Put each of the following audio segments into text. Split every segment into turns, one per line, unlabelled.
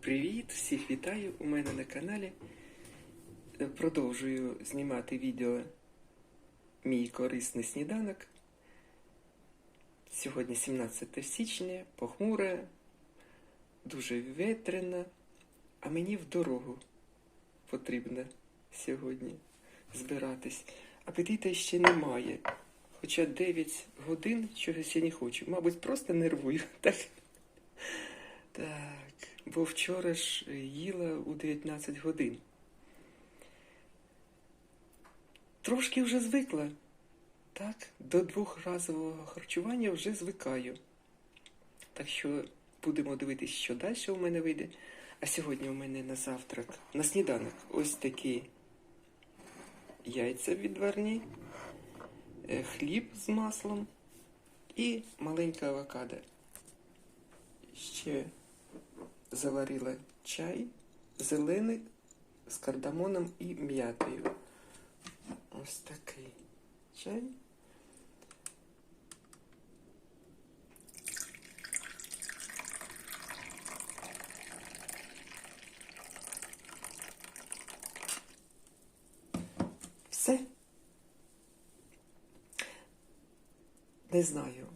Привіт! Всіх вітаю у мене на каналі. Продовжую знімати відео Мій корисний сніданок. Сьогодні 17 січня, похмуре, дуже ветрено, а мені в дорогу потрібно сьогодні збиратись. Апетита ще немає. Хоча 9 годин чогось я не хочу. Мабуть, просто нервую. Так. Так, бо вчора ж їла у 19 годин. Трошки вже звикла. Так, до двохразового харчування вже звикаю. Так що будемо дивитися, що далі у мене вийде. А сьогодні у мене на завтрак, на сніданок, ось такі яйця відварні, е, хліб з маслом і маленька авокадо. Ще заварила чай зелений з кардамоном і м'ятою. Ось такий чай. Все. Не знаю,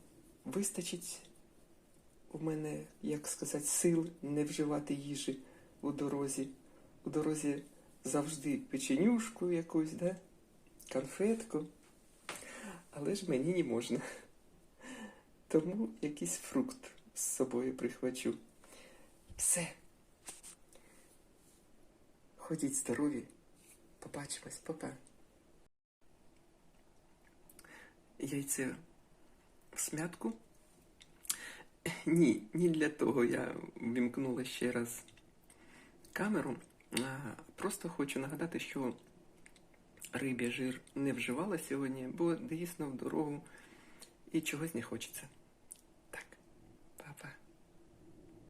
вистачить у мене, як сказати, сил не вживати їжі у дорозі. У дорозі завжди печенюшку якусь, да? конфетку. Але ж мені не можна. Тому якийсь фрукт з собою прихвачу. Все. Ходіть здорові. Побачимось, папа. Яйце в смятку. Ні, ні для того я вімкнула ще раз камеру. Просто хочу нагадати, що риб'я жир не вживала сьогодні, бо дійсно в дорогу і чогось не хочеться.